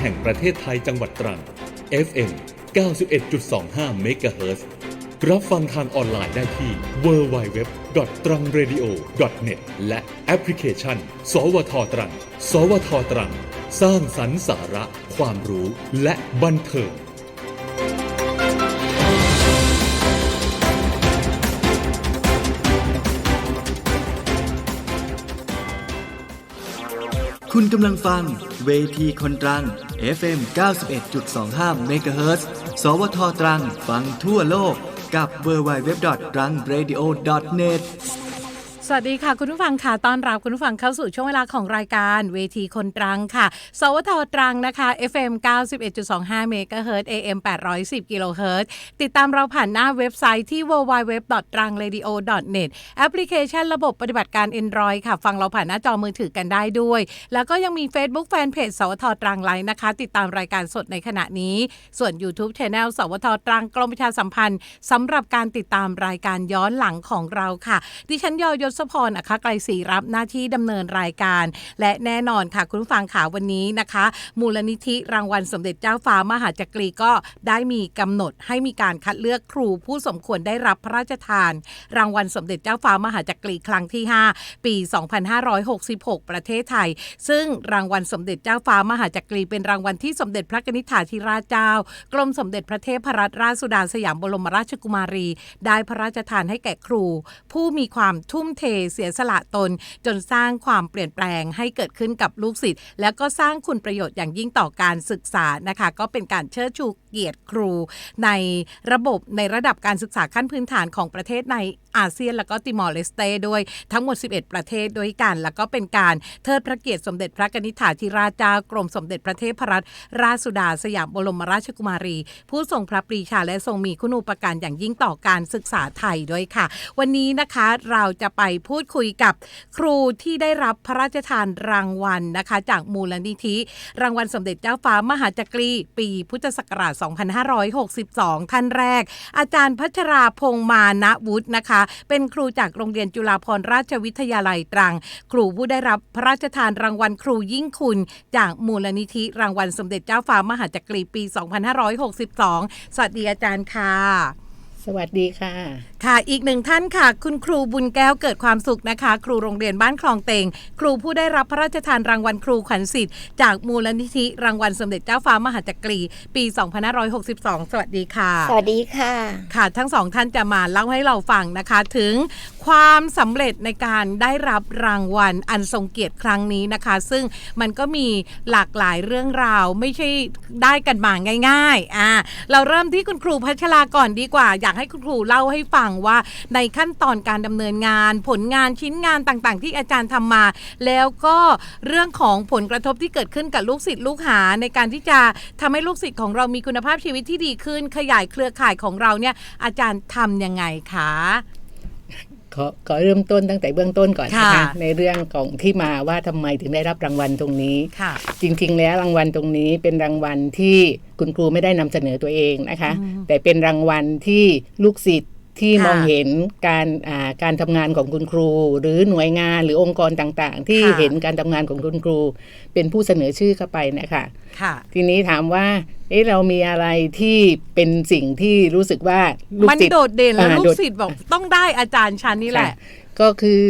แห่งประเทศไทยจังหวัดตรัง FM 91.25 MHz รับฟังทางออนไลน์ได้ที่ www.trangradio.net และแอปพลิเคชัน สวทตรัง สวทตรัง สร้างสรรค์สาระ ความรู้และบันเทิง กำลังฟัง เวทีคนตรัง FM 91.25 MHz สวทตรัง ฟังทั่วโลกกับ w w w t r a n g r a d i o n e t สวัสดีค่ะ คุณผู้ฟังค่ะต้อนรับคุณผู้ฟังเข้าสู่ช่วงเวลาของรายการเวทีคนตรังค่ะ สวทตรังนะคะ FM 91.25 MHz AM 810กิโลเฮิรตซ์ติดตามเราผ่านหน้าเว็บไซต์ที่ www.trangradio.net แอปพลิเคชันระบบปฏิบัติการ Android ค่ะ ฟังเราผ่านหน้าจอมือถือกันได้ด้วย แล้วก็ยังมี Facebook Fanpage สวทตรังไลน์นะคะ ติดตามรายการสดในขณะนี้ ส่วน YouTube Channel สวทตรังกรมประชาสัมพันธ์สำหรับการติดตามรายการย้อนหลังของเราค่ะ ดิฉันยอยศพรอัครไกรศรีรับหน้าที่ดำเนินรายการ และแน่นอนค่ะคุณผู้ฟังข่าววันนี้นะคะ มูลนิธิรางวัลสมเด็จเจ้าฟ้ามหาจักรีก็ได้มีกำหนดให้มีการคัดเลือกครูผู้สมควรได้รับพระราชทาน รางวัลสมเด็จเจ้าฟ้ามหาจักรีครั้งที่ 5 ปี 2566 ประเทศไทย ซึ่งรางวัลสมเด็จเจ้าฟ้ามหาจักรีเป็นรางวัลที่สมเด็จพระนิธิถาธิราชเจ้า กรมสมเด็จพระเทพรัตนราชสุดาสยามบรมราชกุมารี ได้พระราชทานให้แก่ครู ผู้มีความทุ่มเทเสียสละตน จนสร้างความเปลี่ยนแปลงให้เกิดขึ้นกับลูกศิษย์แล้วก็สร้างคุณประโยชน์อย่างยิ่งต่อการศึกษานะคะ ก็เป็นการเชิดชูเกียรติครู ในระบบในระดับการศึกษาขั้นพื้นฐานของประเทศในอาเซียน แล้วก็ติมอร์เลสเตด้วยทั้งหมด 11 ประเทศด้วยกัน แล้วก็เป็นการเทิดพระเกียรติสมเด็จพระกนิษฐาธิราชเจ้ากรมสมเด็จพระเทพรัตนราชสุดาสยามบรมราชกุมารี ผู้ทรงพระปรีชาและทรงมีคุณูปการอย่างยิ่งต่อการศึกษาไทยด้วยค่ะ วันนี้นะคะเราจะไปพูดคุยกับครูที่ได้รับพระราชทานรางวัลนะคะ จากมูลนิธิ รางวัลสมเด็จเจ้าฟ้ามหาจักรีปีพุทธศักราช 2562 ท่านแรก อาจารย์พัชราพงมานะวุฒินะคะ เป็นครูจากโรงเรียนจุฬาภรณราชวิทยาลัยตรัง ครูผู้ได้รับพระราชทานรางวัลครูยิ่งคุณ จากมูลนิธิรางวัลสมเด็จเจ้าฟ้ามหาจักรีปี 2562 สวัสดีอาจารย์ค่ะ สวัสดีค่ะ ค่ะอีกหนึ่งท่านค่ะ คุณครูบุญแก้วเกิดความสุขนะคะ ครูโรงเรียนบ้านคลองเตง ครูผู้ได้รับพระราชทานรางวัลครูขวัญสิทธิ์จากมูลนิธิรางวัลสมเด็จเจ้าฟ้ามหาจักรี ปี 2562 สวัสดีค่ะ สวัสดีค่ะ ค่ะ ทั้งสองท่านจะมาเล่าให้เราฟังนะคะถึงความสำเร็จในการได้รับรางวัลอันทรงเกียรติครั้งนี้นะคะ ซึ่งมันก็มีหลากหลายเรื่องราวไม่ใช่ได้กันมาง่ายๆอ่าเราเริ่มที่คุณครูพัชราก่อนดีกว่า อยากให้คุณครูเล่าให้ฟังว่าในขั้นตอนการดำเนินงาน ผลงานชิ้นงานต่างๆ ที่อาจารย์ทำมา แล้วก็เรื่องของผลกระทบที่เกิดขึ้นกับลูกศิษย์ลูกหา ในการที่จะทำให้ลูกศิษย์ของเรามีคุณภาพชีวิตที่ดีขึ้น ขยายเครือข่ายของเราเนี่ยอาจารย์ทำยังไงคะ ขอขอเริ่มต้นตั้งแต่เบื้องต้นก่อนนะคะค่ะในเรื่องของที่มาว่าทำไมถึงได้รับรางวัลตรงนี้ค่ะจริง ๆ แล้วรางวัลตรงนี้เป็นรางวัลที่คุณครูไม่ได้นำเสนอตัวเองนะคะอืมแต่เป็นรางวัลที่ลูกศิษย์ ที่ค่ะมองเห็นการอ่าการทำงานของคุณครู หรือหน่วยงานหรือองค์กรต่างๆ ที่ค่ะเห็นการทำงานของคุณครู เป็นผู้เสนอชื่อเข้าไปนะคะค่ะ ทีนี้ถามว่าเอ๊ะเรามีอะไรที่เป็นสิ่งที่รู้สึกว่าลูกมันศิษย์โดดเด่นแล้วอ่าลูโดกดศิษย์บอกต้องได้อาจารย์ชั้นนี่แหละค่ะก็คือ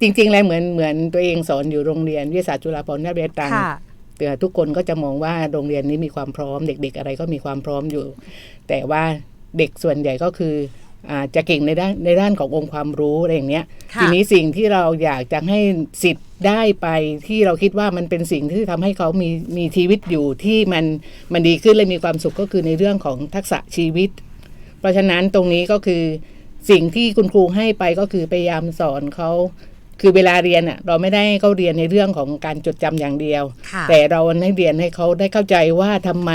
จริงๆแล้วเหมือนเหมือนตัวเองสอนอยู่โรงเรียนวิทยาศาสตร์จุฬาภรณราชวิทยาลัยตรังค่ะแต่ทุกคนก็จะมองว่าโรงเรียนนี้มีความพร้อม เด็ก ๆ อะไรก็มีความพร้อมอยู่ แต่ว่าเด็กส่วนใหญ่ก็คืออา จะเก่งในด้านในด้านขององค์ความรู้อะไรอย่างเนี้ยค่ะทีนี้สิ่งที่เราอยากจะให้สิทธิ์ได้ไปที่เราคิดว่ามันเป็นสิ่งที่ทำให้เขามีมีชีวิตอยู่ที่มันมันดีขึ้นและมีความสุขก็คือในเรื่องของทักษะชีวิต เพราะฉะนั้นตรงนี้ก็คือสิ่งที่คุณครูให้ไปก็คือพยายามสอนเขาคือเวลาเรียนอะเราไม่ได้ให้เขาเรียนในเรื่องของการจดจำอย่างเดียวค่ะแต่เราให้เรียนให้เขาได้เข้าใจว่าทำไม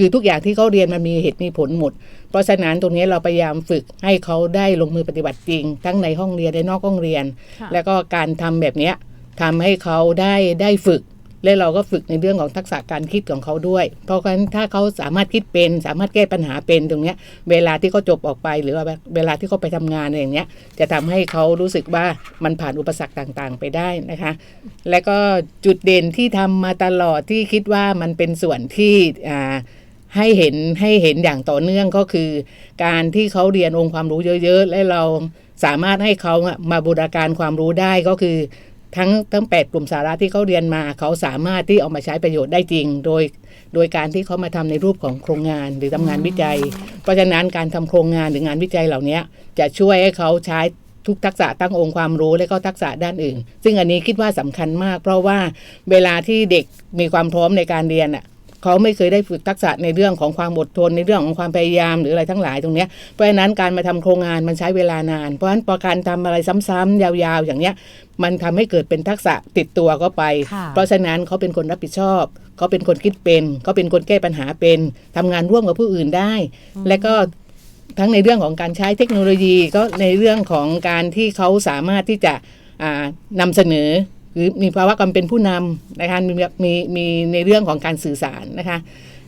คือทุกอย่างที่เขาเรียนมันมีเหตุมีผลหมด เพราะฉะนั้นตรงนี้เราพยายามฝึกให้เขาได้ลงมือปฏิบัติจริง ทั้งในห้องเรียนและนอกห้องเรียนค่ะแล้วก็การทำแบบเนี้ยทำให้เขาได้ได้ฝึก และเราก็ฝึกในเรื่องของทักษะการคิดของเขาด้วย เพราะฉะนั้นถ้าเขาสามารถคิดเป็น สามารถแก้ปัญหาเป็นตรงเนี้ยเวลาที่เขาจบออกไป หรือว่าเวลาที่เขาไปทำงานอะไรอย่างเงี้ย จะทำให้เขารู้สึกว่ามันผ่านอุปสรรคต่างๆ ไปได้นะคะ และก็จุดเด่นที่ทำมาตลอดที่คิดว่ามันเป็นส่วนที่อ่า ให้เห็นให้เห็นอย่างต่อเนื่องก็คือ การที่เขาเรียนองค์ความรู้เยอะ ๆ และเราสามารถให้เขามาบูรณาการความรู้ได้ก็คือ ทั้งทั้ง8กลุ่มสาระที่เขาเรียนมา เขาสามารถที่เอามาใช้ประโยชน์ได้จริง โดย โดยการที่เขามาทำในรูปของโครงงานหรือทำงานวิจัย เพราะฉะนั้นการทำโครงงานหรืองานวิจัยเหล่านี้จะช่วยให้เขาใช้ทุกทักษะตั้งองค์ความรู้และก็ทักษะด้านอื่น ซึ่งอันนี้คิดว่าสำคัญมาก เพราะว่าเวลาที่เด็กมีความพร้อมในการเรียนอะ เขาไม่เคยได้ฝึกทักษะในเรื่องของความอดทนในเรื่องของความพยายามหรืออะไรทั้งหลายตรงเนี้ยเพราะฉะนั้นการมาทำโครงงานมันใช้เวลานาน เพราะฉะนั้นพอการทำอะไรซ้ำๆยาวๆ อย่างเนี้ยมันทำให้เกิดเป็นทักษะติดตัวก็ไปค่ะเพราะฉะนั้นเขาเป็นคนรับผิดชอบเขาเป็นคนคิดเป็นเขาเป็นคนแก้ปัญหาเป็นทำงานร่วมกับผู้อื่นได้ และก็ทั้งในเรื่องของการใช้เทคโนโลยีก็ในเรื่องของการที่เขาสามารถที่จะอ่านำเสนอ หรือมีภาวะความเป็นผู้นำนะคะมีมีมีในเรื่องของการสื่อสารนะคะ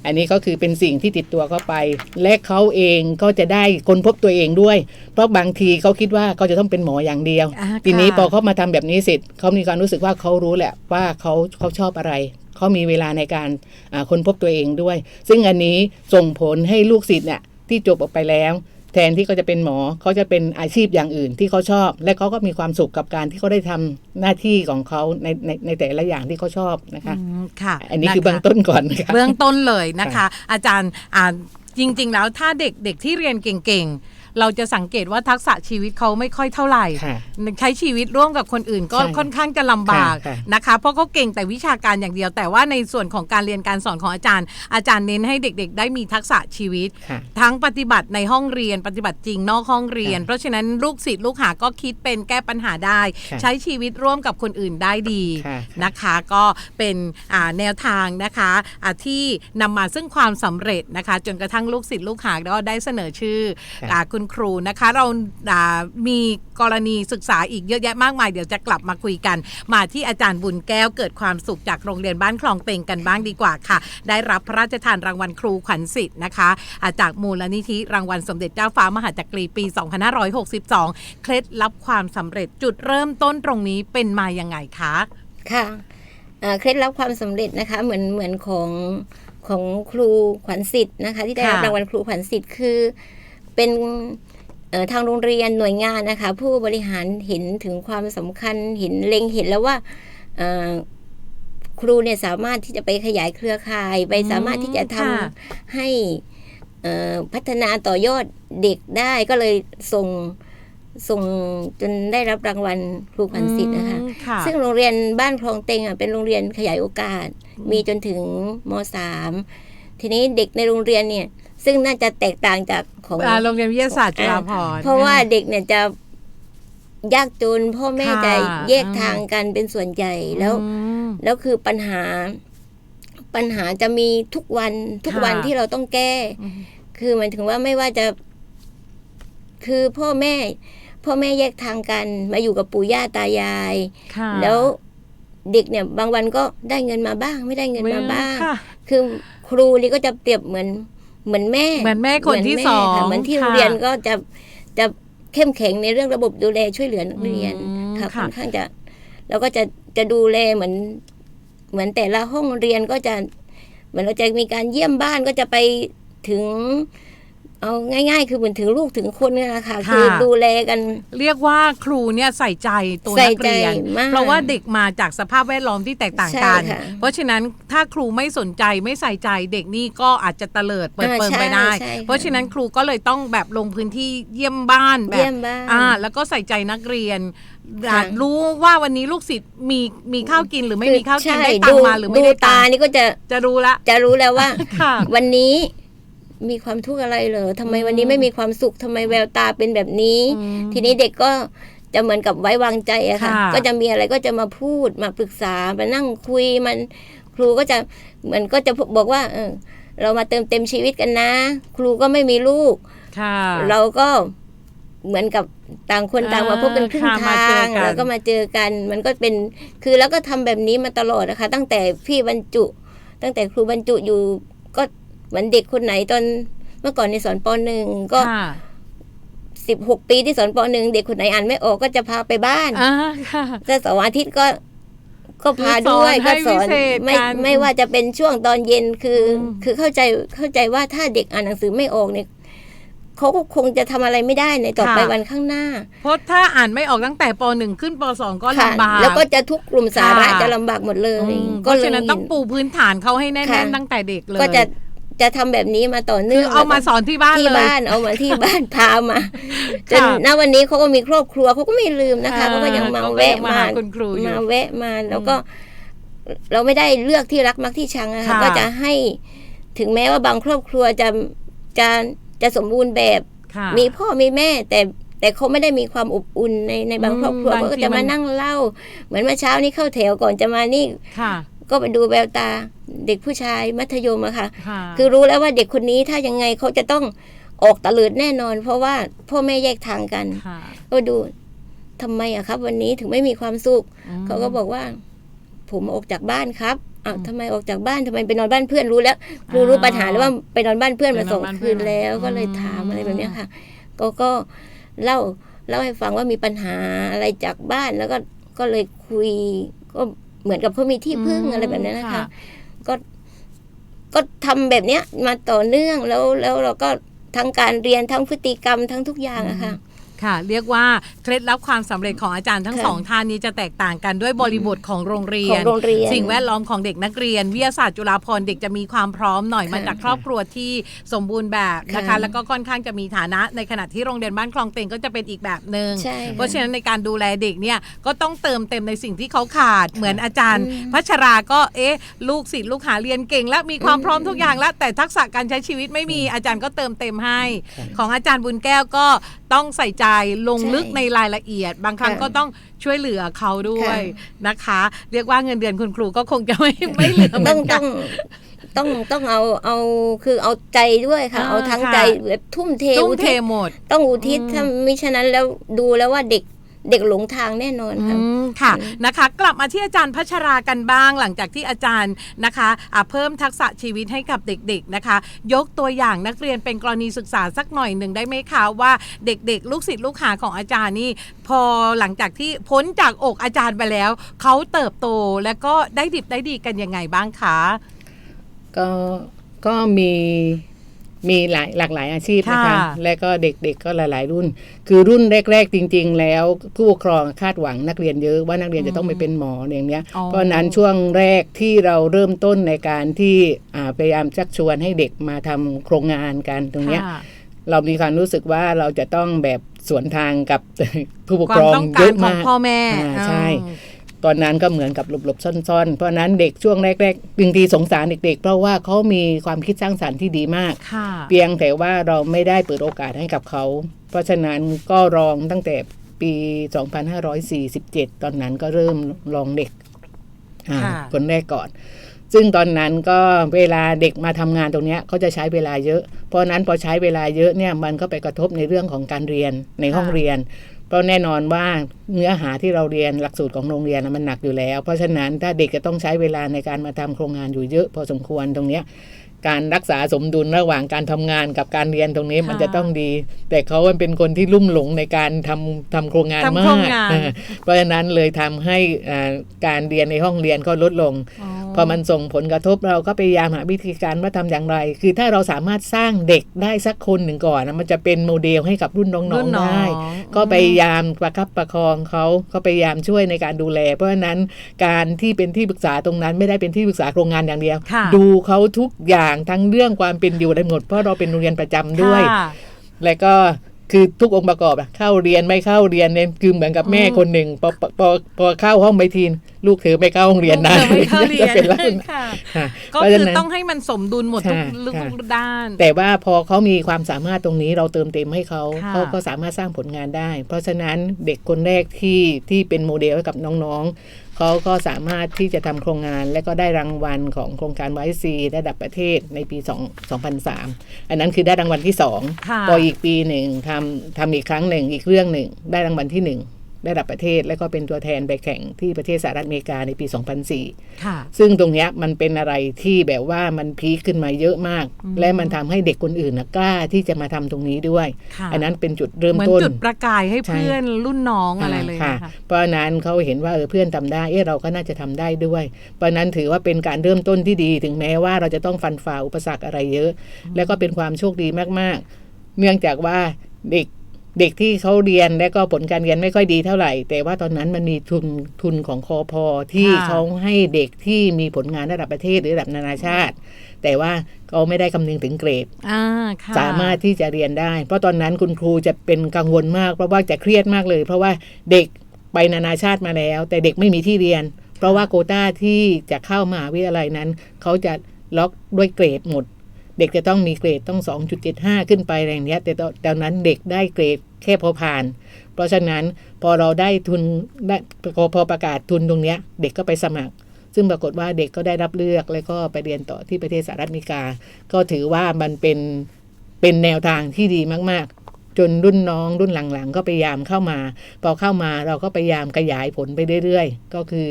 อันนี้ก็คือเป็นสิ่งที่ติดตัวเข้าไป และเขาเองก็จะได้ค้นพบตัวเองด้วย เพราะบางทีเขาคิดว่าเขาจะต้องเป็นหมออย่างเดียวอ่าทีนี้ค่ะพอเขามาทำแบบนี้เสร็จเขามีความรู้สึกว่าเขารู้แหละว่าเขาเขาชอบอะไรเขามีเวลาในการอ่าค้นพบตัวเองด้วย ซึ่งอันนี้ส่งผลให้ลูกศิษย์เนี่ยที่จบออกไปแล้ว แทนที่เขาจะเป็นหมอเขาจะเป็นอาชีพอย่างอื่นที่เขาชอบ และเขาก็มีความสุขกับการที่เขาได้ทำหน้าที่ของเขาในในในแต่ละอย่างที่เขาชอบนะคะอืมค่ะ อันนี้คือนะคะเบื้องต้นก่อนนะคะเบื้องต้นเลยนะคะ อาจารย์อ่าจริง ๆ แล้วถ้าเด็กเด็กที่เรียนเก่งๆ เราจะสังเกตว่าทักษะชีวิตเขาไม่ค่อยเท่าไหร่ค่ะใช้ชีวิตร่วมกับคนอื่นก็ใช่ค่อนข้างจะลำบากค่ะค่ะนะคะ เพราะเขาเก่งแต่วิชาการอย่างเดียว แต่ว่าในส่วนของการเรียนการสอนของอาจารย์ อาจารย์เน้นให้เด็ก ๆ ได้มีทักษะชีวิตค่ะทั้งปฏิบัติในห้องเรียนปฏิบัติจริงนอกห้องเรียนค่ะเพราะฉะนั้นลูกศิษย์ลูกหาก็คิดเป็นแก้ปัญหาได้ค่ะใช้ชีวิตร่วมกับคนอื่นได้ดีค่ะนะคะ ก็เป็นอ่าแนวทางนะคะอ่าที่นำมาซึ่งความสำเร็จนะคะ จนกระทั่งลูกศิษย์ลูกหาก็ได้เสนอชื่อค่ะอาคุณครูนะคะ เราอ่ามีกรณีศึกษาอีกเยอะแยะมากมาย เดี๋ยวจะกลับมาคุยกัน มาที่อาจารย์บุญแก้วเกิดความสุขจากโรงเรียนบ้านคลองเตงกันบ้างดีกว่าค่ะ ได้รับพระราชทานรางวัลครูขวัญสิทธิ์นะคะอ่าจากมูลนิธิรางวัลสมเด็จเจ้าฟ้ามหาจักรีปี 2562 เคล็ดลับความสำเร็จจุดเริ่มต้นตรงนี้เป็นมายังไงคะค่ะเอ่อเคล็ดลับความสำเร็จนะคะเหมือนเหมือนของของครูขวัญสิทธิ์นะคะ ที่ได้รับค่ะรางวัลครูขวัญสิทธิ์คือ เป็นเอ่อทางโรงเรียนหน่วยงานนะคะ ผู้บริหารเห็นถึงความสำคัญเห็นเล็งเห็นแล้วว่าเอ่อครูเนี่ยสามารถที่จะไปขยายเครือข่ายไปสามารถที่จะทค่ะำให้เอ่อพัฒนาต่อยอดเด็กได้ก็เลยส่งส่งจนได้รับรางวัลครูขวัญสิทธิ์นะคะอืมค่ะซึ่งโรงเรียนบ้านคลองเตงอะเป็นโรงเรียนขยายโอกาส มีจนถึงมสามทีนี้เด็กในโรงเรียนเนี่ย ซึ่งน่าจะแตกต่างจากของอ่าโรงเรียนวิทยาศาสตร์จุฬาภรณ์เพราะว่าเด็กเนี่ยจะยากจนพ่อแม่ค่ะจะแยกอืมทางกันเป็นส่วนใหญ่แล้วอืมแล้วคือปัญหา ปัญหาจะมีทุกวันทุกค่ะวันที่เราต้องแก้อืมคือหมายถึงว่าไม่ว่าจะ คือพ่อแม่ พ่อแม่แยกทางกัน มาอยู่กับปู่ย่าตายายค่ะแล้วเด็กเนี่ยบางวันก็ได้เงินมาบ้าง ไม่ได้เงินมาบ้างค่ะคือครูนี่ก็จะเปรียบเหมือน เหมือนแม่เหมือนแม่คนที่เหมืสแม่องค่ะเหมือนที่ค่ะโรงเรียนก็จะจะเข้มแข็งในเรื่องระบบดูแลช่วยเหลือนักเรียนอืมค่ะค่ะค่อนข้างจะเราก็จะจะดูแลเหมือนเหมือนแต่ละห้องเรียนก็จะ เหมือนเราจะมีการเยี่ยมบ้านก็จะไปถึง เอาง่าย ๆ คือเหมือนถึงลูกถึงคนนี่แหละค่ะค่ะคือดูแลกัน เรียกว่าครูเนี่ยใส่ใจตัวใส่นักใจเรียนมากเพราะว่าเด็กมาจากสภาพแวดล้อมที่แตกต่างกันใช่ค่ะเพราะฉะนั้นถ้าครูไม่สนใจไม่ใส่ใจเด็กนี่ก็อาจจะเตลิดเปิดอ่าเปิงใช่ไปได้ใช่ค่ะเพราะฉะนั้นครูก็เลยต้องแบบลงพื้นที่เยี่ยมบ้านแบบเยี่ยมบ้านอ่าแล้วก็ใส่ใจนักเรียนค่ะรู้ว่าวันนี้ลูกศิษย์มีมีข้าวกินหรือไม่มีข้าวกินใช่ได้ตังค์มาหรือไม่ดูได้ตัตางค์นี่ก็จะจะรู้ละจะรู้แล้วว่าค่ะวันนี้ มีความทุกข์อะไรเหรอทำไมวันนี้ไม่มีความสุขทำไมแววตาเป็นแบบนี้อืมทีนี้เด็กก็จะเหมือนกับไว้วางใจอะค่ะค่ะ ก็จะมีอะไรก็จะมาพูดมาปรึกษามานั่งคุยมันครูก็จะเหมือนก็จะบอกว่าเออเรามาเติมเต็มชีวิตกันนะ ครูก็ไม่มีลูกค่ะเราก็เหมือนกับต่างคนต่างมาพบกันครึ่งค่ะมาทาเจองกันแล้วก็มาเจอกัน มันก็เป็นคือแล้วก็ทำแบบนี้มาตลอดนะคะ ตั้งแต่พี่บรรจุ ตั้งแต่ครูบรรจุอยู่ก็ เหมือนเด็กคนไหนตอนเมื่อก่อนในสอนปหนึ่งก็ค่ะสิบหกปีที่สอนปหนึ่งเด็กคนไหนอ่านไม่ออกก็จะพาไปบ้านอ่าค่ะถ้าเสาร์อาทิตย์ก็ก็พาด้วยคือสอนให้ก็สอนพิเศษไม่กันไม่ว่าจะเป็นช่วงตอนเย็นคืออมคือเข้าใจเข้าใจว่าถ้าเด็กอ่านหนังสือไม่ออกเนี่ยเขาก็คงจะทำอะไรไม่ได้ในต่อไปวันข้างหน้า เพราะถ้าอ่านไม่ออกตั้งแต่ปหนึ่งขึ้นปสองก็ค่ะลำบากแล้วก็จะทุกกลุ่มสาระค่ะจะลำบากหมดเลยอืมเพก็ราะเลยฉะนั้นต้องปูพื้นฐานเขาให้แน่ค่ะนๆตั้งแต่เด็กเลย ก็จะ จะทำแบบนี้มาต่อคืเนื่อองเอามาแล้วก็สอนที่บ้านที่เลยบ้านเอามาที่บ้านพามาจนค่ะณวันนี้เขาก็มีครอบครัวเขาก็ไม่ลืมนะคะอ่าเขาก็ยังมาเขาก็แวะยังมามาหาคุณครูอยู่มาแวะมาแล้วก็เราไม่ได้เลือกที่รักมักที่ชังนะคะค่ะก็จะให้ถึงแม้ว่าบางครอบครัวจะจะจะสมบูรณ์แบบค่ะมีพ่อมีแม่แต่แต่เขาไม่ได้มีความอบอุ่นในในบางอืมครอบครัวบางเขาก็ทีจะมัมานนั่งเล่า เหมือนเมื่อเช้านี้เข้าแถวก่อนจะมานี่ค่ะ ก็ไปดูแววตาเด็กผู้ชายมัธยมอะค่ะค่ะ คือรู้แล้วว่าเด็กคนนี้ถ้ายังไงเขาจะต้องออกตะเลิดแน่นอน เพราะว่าพ่อแม่แยกทางกันค่ะก็ดูทำไมอะครับ วันนี้ถึงไม่มีความสุขอืมเขาก็บอกว่า ผมออกจากบ้านครับอ้าวทำไมออกจากบ้านทำไมไปนอนบ้านเพื่อนรู้แล้วครูรู้ปัญหาแล้วว่าไปนอนบ้านเพื่อนมาสองคืนแล้วก็เลยถามอะไรแบบเนี้ยค่ะ ก็ก็เล่าเล่าให้ฟังว่ามีปัญหาอะไรจากบ้านแล้วก็ก็เลยคุยก็ เหมือนกับเขามีที่พึ่งอะไรแบบนี้นะคะ ก็ก็ทำแบบเนี้ยมาต่อเนื่องแล้วแล้วเราก็ทั้งการเรียนทั้งพฤติกรรมทั้งทุกอย่างอะค่ะ ค่ะ เรียกว่าเคล็ดลับความสำเร็จของอาจารย์ทั้งค่ะสองท่านนี้จะแตกต่างกันด้วยบริบทของโรงเรีขยองนโรงเรียน สิ่งแวดล้อมของเด็กนักเรียน วิทยาศาสตร์จุฬาภรณ์เด็กจะมีความพร้อมหน่อยค่ะมาจากครอบครัวที่สมบูรณ์แบบนะคะค่ะแล้วก็ค่อนข้างจะมีฐานะ ในขณะที่โรงเรียนบ้านคลองเตงก็จะเป็นอีกแบบหนึ่งใช่ค่ะเพราะฉะนั้นในการดูแลเด็กเนี่ยก็ต้องเติมเต็มในสิ่งที่เขาขาดเหมือนอาจารย์ พัชราก็เอ๊ะลูกศิษย์ลูกหาเรียนเก่ง และมีความพร้อมทุกอย่างแล้วแต่ทักษะการใช้ชีวิตไม่มีอาจารย์ก็เติมเต็มให้ ของอาจารย์บุญแก้วก็ ต้องใส่ใจลงใช่ลึกในรายละเอียด บางครั้งค่ะก็ต้องช่วยเหลือเขาด้วยค่ะนะคะ เรียกว่าเงินเดือนคุณครูก็คงจะไม่ไม่เหลือเหมืต้องอนกัต้นองต้องต้องเอาเอาคือเอาใจด้วยค่ะอ่าเอาทั้งค่ะใจแบบทุ่มเทตุ้มอุเททิศหมด ต้องอุทิศอืมถ้ามิฉะนั้นแล้วดูแล้วว่าเด็ก เด็กหลงทางแน่นอนอืค่ะมค่ะนะคะกลับมาที่อาจารย์พัชรากันบ้างหลังจากที่อาจารย์นะคะอ่าเพิ่มทักษะชีวิตให้กับเด็กๆนะคะ ยกตัวอย่างนักเรียนเป็นกรณีศึกษาสักหน่อยหนึ่งได้ไหมคะว่าเด็กๆ ลูกศิษย์ลูกหาของอาจารย์นี่ พอหลังจากที่พ้นจากอกอาจารย์ไปแล้ว เขาเติบโตและก็ได้ดิบได้ดีกันยังไงบ้างคะก็ก็มี มีหลายหลากหลายอาชีพนะคะ ค่ะ และก็เด็กๆก็หลายๆ รุ่น คือรุ่นแรก ๆ จริง ๆ แล้วผู้ปกครองคาดหวังนักเรียนเยอะว่านักเรียนจะต้องไปเป็นหมออย่างเนี้ย อ๋อ เพราะฉะนั้นช่วงแรกที่เราเริ่มต้นในการที่อ่าพยายามชักชวนให้เด็กมาทำโครงงานกันตรงเนี้ย ค่ะ เรามีความรู้สึกว่าเราจะต้องแบบสวนทางกับ ผู้ปกควาคมรองต้องเยการอะของมาก พ่อแม่อ่าใช่อืม ตอนนั้นก็เหมือนกับหลบๆซ่อนๆ เพราะฉะนั้นเด็กช่วงแรกๆบางทีสงสารเด็กๆ เพราะว่าเขามีความคิดสร้างสรรค์ที่ดีมากค่ะเพียงแต่ว่าเราไม่ได้เปิดโอกาสให้กับเขา เพราะฉะนั้นก็รองตั้งแต่ปี 2547 ตอนนั้นก็เริ่มลองเด็กอ่าค่ะคนแรกก่อน ซึ่งตอนนั้นก็เวลาเด็กมาทำงานตรงเนี้ยเขาจะใช้เวลาเยอะ เพราะฉะนั้นพอใช้เวลาเยอะเนี่ยมันก็ไปกระทบในเรื่องของการเรียนในห้องเรียน เพราะแน่นอนว่าเนื้อหาที่เราเรียนหลักสูตรของโรงเรียนน่ะมันหนักอยู่แล้ว เพราะฉะนั้นถ้าเด็กจะต้องใช้เวลาในการมาทำโครงงานอยู่เยอะพอสมควรตรงเนี้ยการรักษาสมดุลระหว่างการทำงานกับการเรียนตรงนี้มันจะต้องดี แต่เขาเป็นคนที่ลุ่มหลงในการทำทำโครงงานทำมาโครงกงานเออเพราะฉะนั้นเลยทำให้อ่าการเรียนในห้องเรียนก็ลดลง พอมันส่งผลกระทบเราก็พยายามหาวิธีการว่าทำอย่างไร คือถ้าเราสามารถสร้างเด็กได้สักคนหนึ่งก่อนนะมันจะเป็นโมเดลให้กับรุ่นน้รุ่องนๆน้องได้ก็พยายามประคับประคองเขาก็พยายามช่วยในการดูแล เพราะฉะนั้นการที่เป็นที่ปรึกษาตรงนั้นไม่ได้เป็นที่ปรึกษาโครงงานอย่างเดียวค่ะดูเขาทุกอย่างทั้งเรื่องความเป็นอยู่ได้หมดเพราะเราเป็นโรงเรียนประจำด้วยค่ะและก็ คือทุกองค์ประกอบอะเข้าเรียนไม่เข้าเรียนเนี่ยคือเหมือนกับแม่อืมคนหนึ่งพอพอพอพอเข้าห้องไปทีนลูกเธอไม่เข้าห้องเรียนนะลูกเธอไม่เข้าเรียนจะเป็นลักษณะค่ะค่ะก็เพราะคืฉะอนั้นต้องให้มันสมดุลหมดทุกค่ะทุกค่ะด้าน แต่ว่าพอเขามีความสามารถตรงนี้เราเติมเต็มให้เขาค่ะเขาก็สามารถสร้างผลงานได้ เพราะฉะนั้นเด็กคนแรกที่ที่เป็นโมเดลให้กับน้องๆ เขาเขาก็สามารถที่จะทำโครงงานและก็ได้รางวัลของโครงการ YC ระดับประเทศในปี 2 2003 อันนั้นคือได้รางวัลที่ค่ะ2พออีกปีหนึ่งทำทำอีกครั้งหนึ่งอีกเรื่องหนึ่งได้รางวัลที่1 ระดับประเทศ และก็เป็นตัวแทนไปแข่งที่ประเทศสหรัฐอเมริกาในปี 2004ค่ะซึ่งตรงเนี้ยมันเป็นอะไรที่แบบว่ามันพีคขึ้นมาเยอะมาก และมันทำให้เด็กคนอื่นนะกล้าที่จะมาทำตรงนี้ด้วยค่ะอันนั้นเป็นจุดเริ่มเหมือนต้นจุดประกายให้ใช่เพื่อนรุ่นน้องอะไรเลยค่ะนะคะเพราะฉะนั้นเขาเห็นว่าเออเพื่อนทำได้เออเราก็น่าจะทำได้ด้วย เพราะฉะนั้นถือว่าเป็นการเริ่มต้นที่ดีถึงแม้ว่าเราจะต้องฟันฝ่าอุปสรรคอะไรเยอะ แล้วก็เป็นความโชคดีมากๆ เนื่องจากว่าเด็ก เด็กที่เขาเรียนและก็ผลการเรียนไม่ค่อยดีเท่าไหร่ แต่ว่าตอนนั้นมันมีทุนทุนของคอพอที่ค่ะเขาให้เด็กที่มีผลงานระดับประเทศหรือระดับนานาชาติ แต่ว่าเขาไม่ได้คำนึงถึงเกรดอ่าค่ะสามารถที่จะเรียนได้ เพราะตอนนั้นคุณครูจะเป็นกังวลมาก เพราะว่าจะเครียดมากเลย เพราะว่าเด็กไปนานาชาติมาแล้ว แต่เด็กไม่มีที่เรียน เพราะว่าโควต้าที่จะเข้ามหาวิทยาลัยนั้นเขาจะล็อกด้วยเกรดหมด เด็กจะต้องมีเกรดต้อง 2.75 ขึ้นไปอะไรอย่างเนี้ยแต่ดังนั้นเด็กได้เกรดแค่พอผ่าน เพราะฉะนั้นพอเราได้ทุนได้พอพอประกาศทุนตรงเนี้ยเด็กก็ไปสมัคร ซึ่งปรากฏว่าเด็กก็ได้รับเลือกแล้วก็ไปเรียนต่อที่ประเทศสหรัฐอเมริกา ก็ถือว่ามันเป็นเป็นแนวทางที่ดีมาก ๆ จนรุ่นน้องรุ่นหลังๆ ก็พยายามเข้ามา พอเข้ามาเราก็พยายามขยายผลไปเรื่อยๆ ก็คือ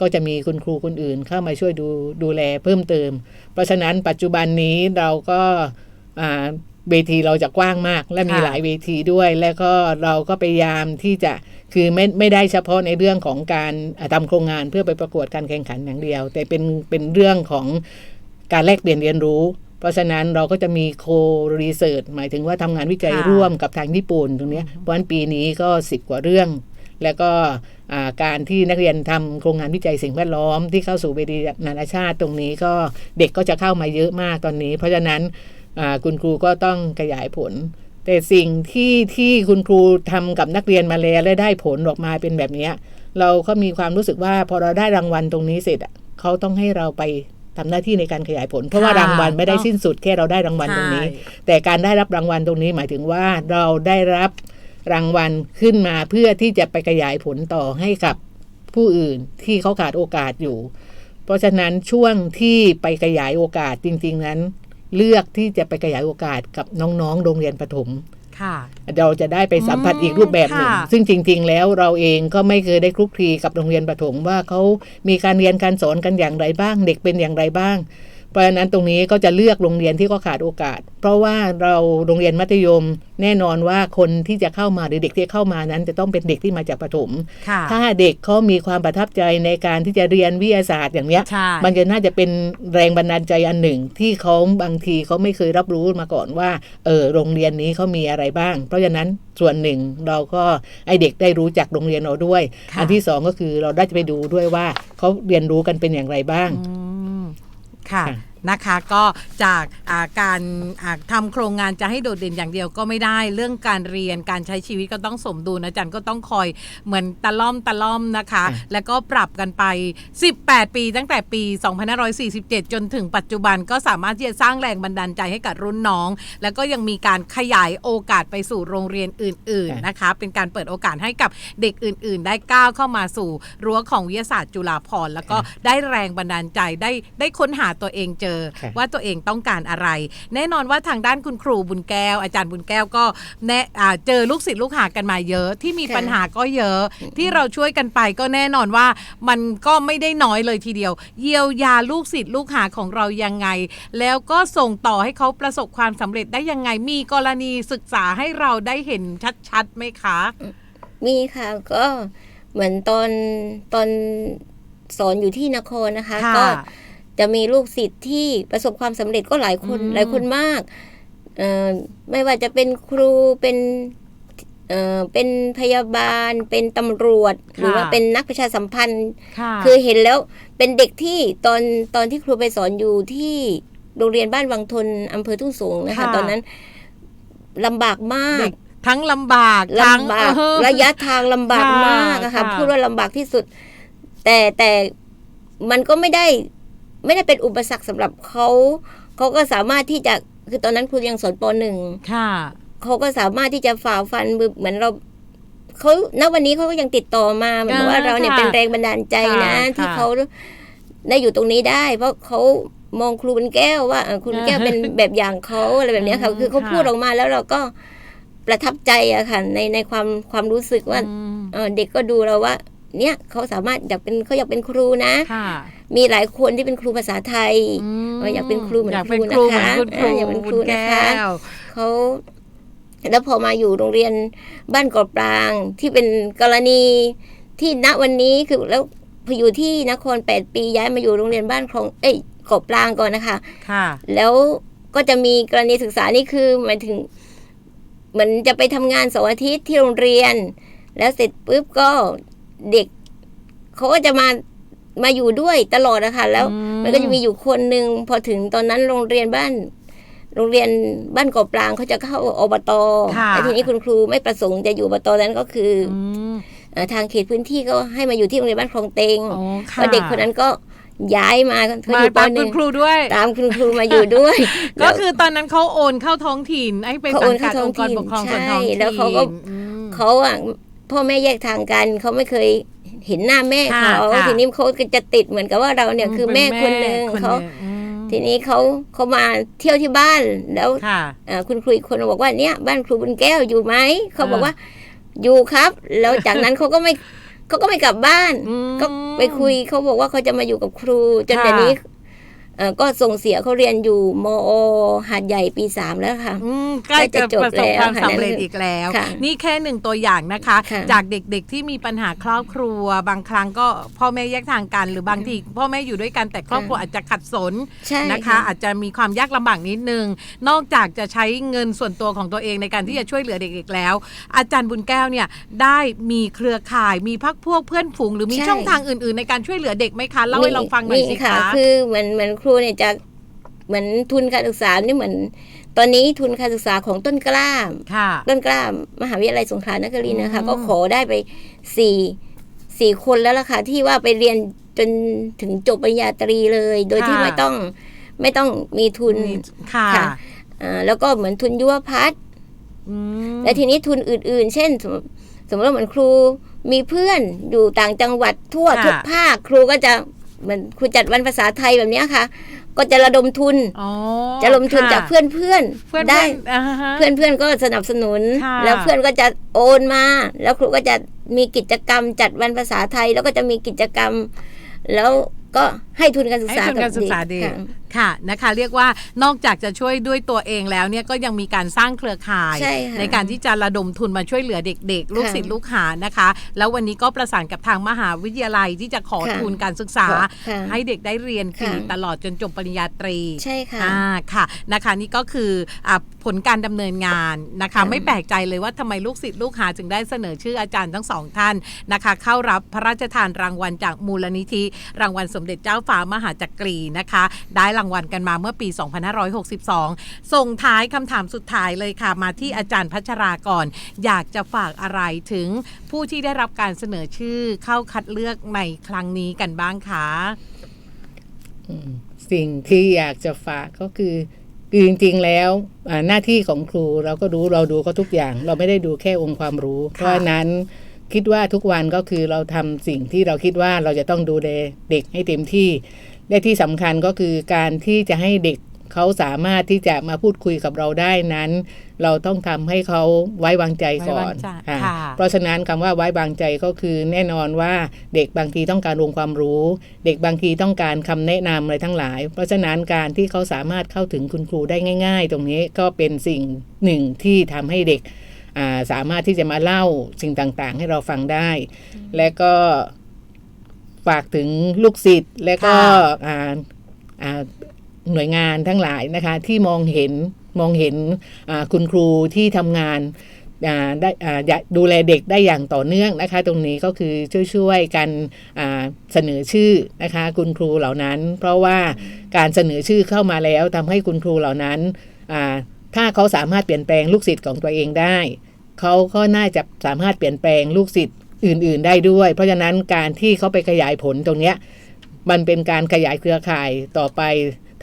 ก็จะมีคุณครูคนอื่นเข้ามาช่วยดูดูแลเพิ่มเติม เพราะฉะนั้นปัจจุบันนี้เราก็อ่าเวทีเราจะกว้างมาก และมีค่ะหลายเวทีด้วย แล้วก็เราก็พยายามที่จะคือไม่ไม่ได้เฉพาะในเรื่องของการอ่าทำโครงงานเพื่อไปประกวดการแข่งขันอย่างเดียว แต่เป็นเป็นเรื่องของการแลกเปลี่ยนเรียนรู้ เพราะฉะนั้นเราก็จะมีโครีเสิร์ชหมายถึงว่าทำงานวิจัยค่ะร่วมกับทางญี่ปุ่นตรงเนี้ยเพราะฉะนั้นปีนี้ก็10กว่าเรื่อง แล้วก็อ่าการที่นักเรียนทำโครงงานวิจัยสิ่งแวดล้อมที่เข้าสู่เวทีนานาชาติตรงนี้ก็เด็กก็จะเข้ามาเยอะมากตอนนี้ เพราะฉะนั้นอ่าคุณครูก็ต้องขยายผล แต่สิ่งที่ที่คุณครูทำกับนักเรียนมาแล้วและได้ผลออกมาเป็นแบบเนี้ยเราก็มีความรู้สึกว่าพอเราได้รางวัลตรงนี้เสร็จอะเขาต้องให้เราไป ทำหน้าที่ในการขยายผล เพราะว่าค่ะรางวัลไม่ได้สิ้นสุดแค่เราได้รางวัลตรงนี้ใช่แต่การได้รับรางวัลตรงนี้หมายถึงว่าเราได้รับรางวัลขึ้นมาเพื่อที่จะไปขยายผลต่อให้กับผู้อื่นที่เขาขาดโอกาสอยู่ เพราะฉะนั้นช่วงที่ไปขยายโอกาสจริง ๆ นั้น เลือกที่จะไปขยายโอกาสกับน้องๆ โรงเรียนประถมค่ะ เราจะได้ไปสัมผัสอืมอีกรูปแบบหนึ่งค่ะซึ่งจริง ๆ แล้วเราเองก็ไม่เคยได้คลุกคลีกับโรงเรียนประถมว่าเขามีการเรียนการสอนกันอย่างไรบ้าง เด็กเป็นอย่างไรบ้างเพ ราะฉะนั้นตรงนี้ก็จะเลือกโรงเรียนที่ก็ขาดโอกาส เพราะว่าเราโรงเรียนมัธยม แน่นอนว่าคนที่จะเข้ามาหรือเด็กที่เข้ามานั้น จะต้องเป็นเด็กที่มาจากประถมค่ะถ้าเด็กเขามีความประทับใจในการที่จะเรียนวิทยาศาสตร์อย่างเนี้ยใช่มันจะน่าจะเป็นแรงบันดาลใจอันหนึ่ง ที่เขาบางทีเขาไม่เคยรับรู้มาก่อนว่าเออโรงเรียนนี้เขามีอะไรบ้าง เพราะฉะนั้นส่วนหนึ่งเราก็ไอเด็กได้รู้จักโรงเรียนเราด้วยค่ะอันที่สองก็คือเราได้ไปดูด้วยว่าเขาเรียนรู้กันเป็นอย่างไรบ้างอืม ค่ะ นะคะ ก็จากอ่าการอ่าทำโครงงานจะให้โดดเด่นอย่างเดียวก็ไม่ได้ เรื่องการเรียนการใช้ชีวิตก็ต้องสมดุลอาจารย์ก็ต้องคอยเหมือนตะล่อมตะล่อมนะคะค่ะแล้วก็ปรับกันไป 18 ปี ตั้งแต่ปี 2547 จนถึงปัจจุบันก็สามารถที่จะสร้างแรงบันดาลใจให้กับรุ่นน้อง แล้วก็ยังมีการขยายโอกาสไปสู่โรงเรียนอื่น ๆนะคะ เป็นการเปิดโอกาสให้กับเด็กอื่น ๆ ได้ก้าวเข้ามาสู่รั้วของวิทยาศาสตร์จุฬาภรณ์แล้วก็ได้แรงบันดาลใจได้ได้ค้นหาตัวเองเจอค่ะว่าตัวเองต้องการอะไร แน่นอนว่าทางด้านคุณครูบุญแก้ว อาจารย์บุญแก้วก็แน่อ่าเจอลูกศิษย์ลูกหากันมาเยอะที่มีค่ะปัญหาก็เยอะ ที่เราช่วยกันไปก็แน่นอนว่ามันก็ไม่ได้น้อยเลยทีเดียว เยียวยาลูกศิษย์ลูกหาของเรายังไง แล้วก็ส่งต่อให้เขาประสบความสำเร็จได้ยังไง มีกรณีศึกษาให้เราได้เห็นชัดๆไหมคะ มีค่ะก็เหมือนตอนตอนสอนอยู่ที่นครนะคะค่ะก็ จะมีลูกศิษย์ที่ประสบความสำเร็จก็หลายคนอืมหลายคนมากเอ่อไม่ว่าจะเป็นครูเป็นเอ่อเป็นพยาบาล เป็นตำรวจ หรือว่าเป็นนักประชาสัมพันธ์ค่ะคือเห็นแล้วเป็นเด็กที่ตอนตอนที่ครูไปสอนอยู่ที่โรงเรียนบ้านวังทนอำเภอทุ่งสูงนะคะค่ะตอนนั้นลำบากมากเด็กทั้งลำบากทั้งลำบากเออระยะทางลำบากค่ะมากอะค่ะค่ะพูดว่าลำบากที่สุด แต่แต่มันก็ไม่ได้ ไม่ได้เป็นอุปสรรคสำหรับเขาเขาก็สามารถที่จะคือตอนนั้นครูยังสอนปหนึ่งค่ะเขาก็สามารถที่จะฝ่าฟันเหมือนเราเขาณวันนี้เขาก็ยังติดต่อมาเหมือนว่าอ่าเราเนี่ยค่ะเป็นแรงบันดาลใจนะค่ะที่ค่ะเขาได้อยู่ตรงนี้ได้ เพราะเขามองครูเป็นแก้วว่าเออครูเป็นแก้วเป็นแบบอย่างเขาอะไรแบบเนี้ยค่ะอืมคือเขาค่ะพูดออกมาแล้วเราก็ประทับใจอะค่ะในในความความรู้สึกว่าอืมเออเด็กก็ดูเราว่า เนี่ยเขาสามารถอยากเป็นเขาอยากเป็นครูนะค่ะมีหลายคนที่เป็นครูภาษาไทยมเอออยากเป็นครูเหมือนอยากเป็นครูครูเหมือนนะคะคุณครูเอออยากเป็นครูณแก้นะคะวเขาแล้วพอมาอยู่โรงเรียนบ้านเกาะปรางที่เป็นกรณีที่ณวันนี้คือแล้วพออยู่ที่นครแปดปีย้ายมาอยู่โรงเรียนบ้านคลองเอ้ยเกาะปรางก่อนนะคะค่ะ แล้วก็จะมีกรณีศึกษานี่คือหมายถึงเหมือนจะไปทำงานเสาร์อาทิตย์ที่โรงเรียน แล้วเสร็จปุ๊บก็ เด็กเขาก็จะมามาอยู่ด้วยตลอดนะคะ แล้วอืมมันก็จะมีอยู่คนหนึ่งพอถึงตอนนั้นโรงเรียนบ้าน โรงเรียนบ้านเกาะปรางเขาจะเข้าอบตค่ะแล้วทีนี้คุณครูไม่ประสงค์จะอยู่อบตนั้นก็คือออืมเอ่อทางเขตพื้นที่ก็ให้มาอยู่ที่โรงเรียนบ้านคลองเตงโอ้ค่ะแล้วเด็กคนนั้นก็ย้ายมาเขามาอยู่ปตามหคุนึ่ณงครูด้วย ตามคุณครูมาอยู่ด้วย ก็คือตอนนั้นเขาโอนเข้าท้องถิ่นให้ไปเขาสัโองนกัเข้าดท้อองงค์กรถิ่นปกครองส่วนท้องใช่ถิ่นแล้วเขาก็อืมเขาอะ พ่อแม่แยกทางกันเขาไม่เคยเห็นหน้าแม่ค่ะเขาค่ะทีนี้เขาก็จะติดเหมือนกับว่าเราเนี่ยคือแม่คนหนึ่งคนเขาอืมทีนี้เขาเขามาเที่ยวที่บ้านแล้วค่ะเอ่อคุณครูอีกคนบอกว่าเนี่ยบ้านครูบุญแก้วอยู่ไหมเขาบอกอ่าว่าอยู่ครับ แล้วจากนั้นเขาก็ไม่เขาก็ไม่กลับบ้านอืมก็ไปคุยเขาบอกว่าเขาจะมาอยู่กับครู จนค่ะเดี๋ยวนี้เอ่อ ก็ส่งเสียเขาเรียนอยู่มอหาดใหญ่ปีสามแล้วค่ะอืมใกล้จะใกล้จะจบประสบความแล้วค่ะสำเร็จอีกแล้วค่ะนี่แค่หนึ่งตัวอย่างนะคะค่ะจากเด็กๆที่มีปัญหาครอบครัว บางครั้งก็พ่อแม่แยกทางกันหรือบางทีพ่อแม่อยู่ด้วยกันแต่ครอบครัวอาจจะขัดสนใช่นะคะ อาจจะมีความยากลำบากนิดนึง นอกจากจะใช้เงินส่วนตัวของตัวเองในการที่จะช่วยเหลือเด็กๆแล้ว อาจารย์บุญแก้วเนี่ยได้มีเครือข่ายมีพักพวกเพื่อนฝูงหรือมีช่องทางอื่น ๆ ในการช่วยเหลือเด็กไหมคะเล่าให้เราฟังหน่อยสิมีคะคือเหมือนเหมือนครูเนี่ยจะเหมือนทุนการศึกษานี่เหมือน ตอนนี้ทุนการศึกษาของต้นกล้าค่ะต้นกล้ามหาวิทยาลัยสงขลานครินทร์นะคะอืมก็ขอได้ไปสี่สี่คนแล้วล่ะค่ะที่ว่าไปเรียนจนถึงจบปริญญาตรีเลย โดยที่ไม่ต้องไม่ต้องมีทุนมีค่ะค่ะอ่าแล้วก็เหมือนทุนยุวพัฒน์อืมและทีนี้ทุนอื่น ๆ เช่นสมมติสมมติว่าเหมือนครูมีเพื่อนอยู่ต่างจังหวัดทั่วค่ะทุกภาคครูก็จะเห มือนครูจัดวันภาษาไทยแบบเนี้ยค่ะ ก็จะระดมทุนอ๋อจะระดมทุนค่ะจากเพื่อนเพื่อนๆเพื่อนๆได้อ่าฮะเพื่อนเพื่อนๆก็สนับสนุนค่ะแล้วเพื่อนก็จะโอนมา แล้วครูก็จะมีกิจกรรมจัดวันภาษาไทย แล้วก็จะมีกิจกรรม แล้วก็ให้ทุนการศึกให้ษาทุนการศึกษาบเด็กค่ะค่ะนะคะ เรียกว่านอกจากจะช่วยด้วยตัวเองแล้วเนี่ยก็ยังมีการสร้างเครือข่ายใช่ค่ะการที่จะระดมทุนมาช่วยเหลือเด็ก ๆ ลูกค่ะศิษย์ลูกหานะคะ แล้ววันนี้ก็ประสานกับทางมหาวิทยาลัยที่จะขอค่ะทุนการศึกษาค่ะให้เด็กได้เรียนฟรีค่ะตลอดจนจบปริญญาตรีใช่ค่ะอ่าค่ะนะคะนี่ก็คืออ่าผลการดำเนินงานนะคะค่ะไม่แปลกใจเลยว่าทำไมลูกศิษย์ลูกหา จึงได้เสนอชื่ออาจารย์ทั้งสองท่านนะคะ เข้ารับพระราชทานรางวัลจากมูลนิธิรางวัลสมเด็จเจ้าฟ้ามหาจักรีนะคะ ได้รางวัลกันมาเมื่อปี 2562 ส่งท้ายคำถามสุดท้ายเลยค่ะ มาที่อาจารย์พัชราก่อน อยากจะฝากอะไรถึงผู้ที่ได้รับการเสนอชื่อเข้าคัดเลือกในครั้งนี้กันบ้างคะสิ่งที่อยากจะฝากก็คือคือจริงๆแล้วอ่าหน้าที่ของครูเราก็รู้เราดูก็ทุกอย่าง เราไม่ได้ดูแค่องค์ความรู้ เพราะฉะนั้น คิดว่าทุกวันก็คือเราทำสิ่งที่เราคิดว่าเราจะต้องดูแลเด็กให้เต็มที่ และที่สำคัญก็คือการที่จะให้เด็กเขาสามารถที่จะมาพูดคุยกับเราได้นั้น เราต้องทำให้เขาไว้วางใจก่อนไว้วางใจค่ะค่ะเพราะฉะนั้นคำว่าไว้วางใจก็คือแน่นอนว่าเด็กบางทีต้องการองค์ความรู้ เด็กบางทีต้องการคำแนะนำอะไรทั้งหลาย เพราะฉะนั้นการที่เขาสามารถเข้าถึงคุณครูได้ง่าย ๆ ตรงนี้ก็เป็นสิ่งหนึ่งที่ทำให้เด็กอ่า สามารถที่จะมาเล่าสิ่งต่างๆ ให้เราฟังได้ และก็ฝากถึงลูกศิษย์และก็ค่ะอ่าอ่าหน่วยงานทั้งหลายนะคะ ที่มองเห็นมองเห็นอ่าคุณครูที่ทำงานอ่าได้อ่าอยากดูแลเด็กได้อย่างต่อเนื่องนะคะ ตรงนี้ก็คือช่วยๆกันอ่าเสนอชื่อนะคะ คุณครูเหล่านั้น เพราะว่าการเสนอชื่อเข้ามาแล้วทำให้คุณครูเหล่านั้นอ่าถ้าเขาสามารถเปลี่ยนแปลงลูกศิษย์ของตัวเองได้ เขาก็น่าจะสามารถเปลี่ยนแปลงลูกศิษย์อื่น ๆ ได้ด้วย เพราะฉะนั้นการที่เขาไปขยายผลตรงเนี้ยมันเป็นการขยายเครือข่ายต่อไป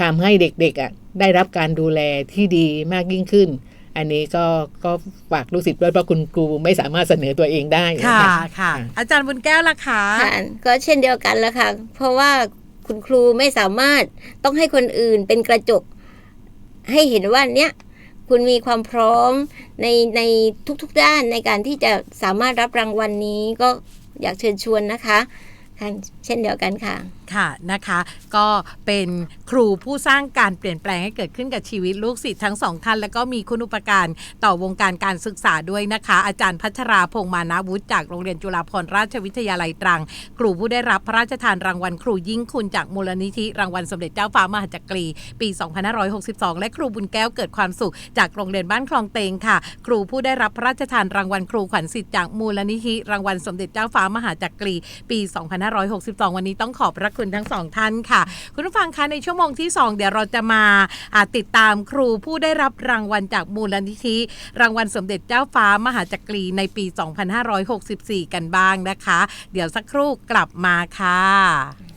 ทำให้เด็กๆอะได้รับการดูแลที่ดีมากยิ่งขึ้น อันนี้ก็ก็ฝากลูกศิษย์ด้วยเพราะคุณครูไม่สามารถเสนอตัวเองได้ค่ะนค่ะ อาจารย์บุญแก้วล่ะคะค่ะก็เช่นเดียวกันละค่ะ เพราะว่าคุณครูไม่สามารถต้องให้คนอื่นเป็นกระจก ให้เห็นว่าเนี้ย คุณมีความพร้อมในในทุกๆด้านในการที่จะสามารถรับรางวัลนนี้ก็อยากเชิญชวนนะคะค่ะเช่นเดียวกันค่ะค่ะนะคะก็เป็นครูผู้สร้างการเปลี่ยนแปลงให้เกิดขึ้นกับชีวิตลูกศิษย์ทั้งสองท่าน แล้วก็มีคุณอุปการต่อวงการการศึกษาด้วยนะคะ อาจารย์พัชราพงมานาวุฒิจากโรงเรียนจุฬาภรณราชวิทยาลัยตรัง ครูผู้ได้รับพระราชทานรางวัลครูยิ่งคุณจากมูลนิธิรางวัลสมเด็จเจ้าฟ้ามหาจักรี ปี 2562 และครูบุญแก้วเกิดความสุข จากโรงเรียนบ้านคลองเตงค่ะ ครูผู้ได้รับพระราชทานรางวัลครูขวัญสิทธิ์จากมูลนิธิรางวัลสมเด็จเจ้าฟ้ามหาจักรี ปี 2562 วันนี้ต้องขอบพระคุณทั้งสองท่านค่ะ คุณผู้ฟังคะในชั่วโมงที่ 2 เดี๋ยวเราจะมาอ่าติดตามครูผู้ได้รับรางวัลจากมูลนิธิ รางวัลสมเด็จเจ้าฟ้ามหาจักรีในปี 2564 กันบ้างนะคะ เดี๋ยวสักครู่กลับมาค่ะ